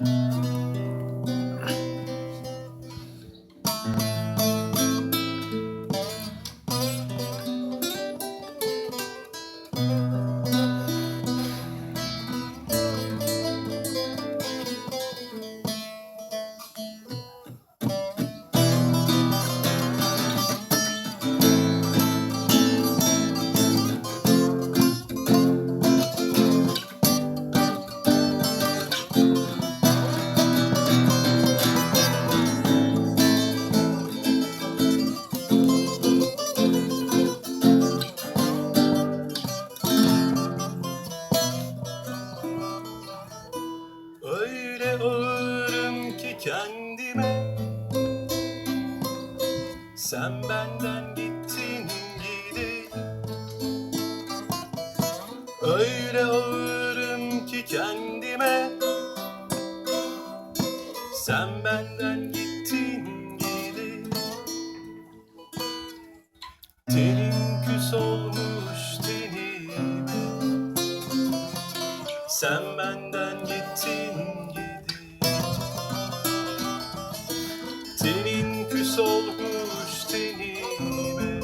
Öyle kendime. Sen benden gittin gidi Öyle ağırım ki kendime. Sen benden gittin gidi Tenin küs olmuş tenime. Sen benden gittin gidi Tenin küs olmuş tenime.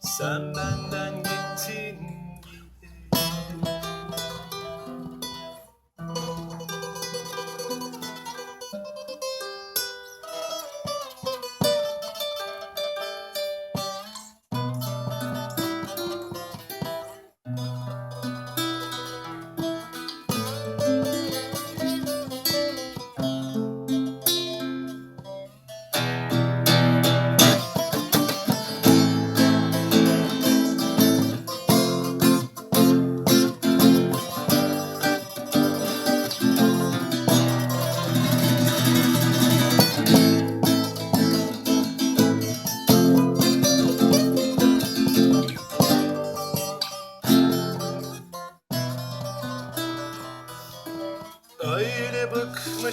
Sen benden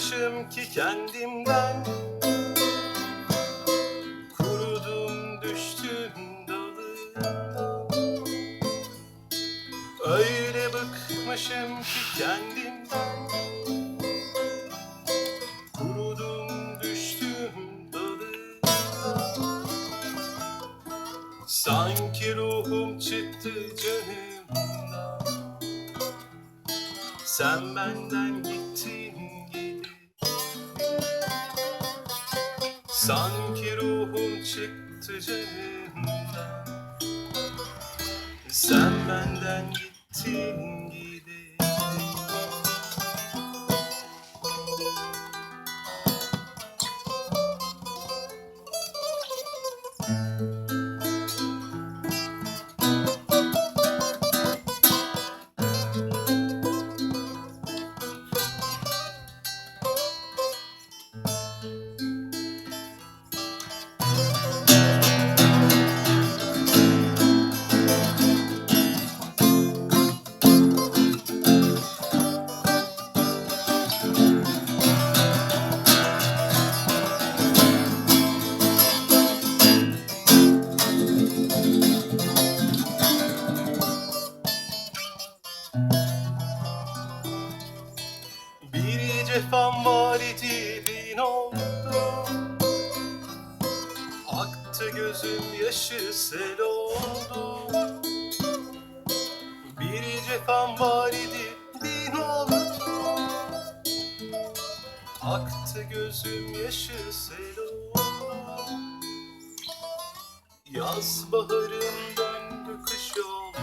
bıkmışım ki kendimden. Kurudum düştüm dalından Öyle bıkmışım ki kendimden. Kurudum düştüm dalından Sanki ruhum çıktı canımdan. Sen benden gittin Sanki ruhum çıktı canımdan Sen benden gittin gözüm yaşı sel oldu. Bir cefam var idi bin oldu. Aktı gözüm yaşı sel oldu. Yaz baharım döndü kış oldu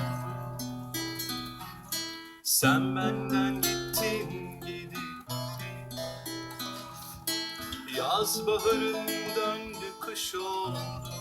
Sen benden gittin gidi Yaz baharım döndü kış oldu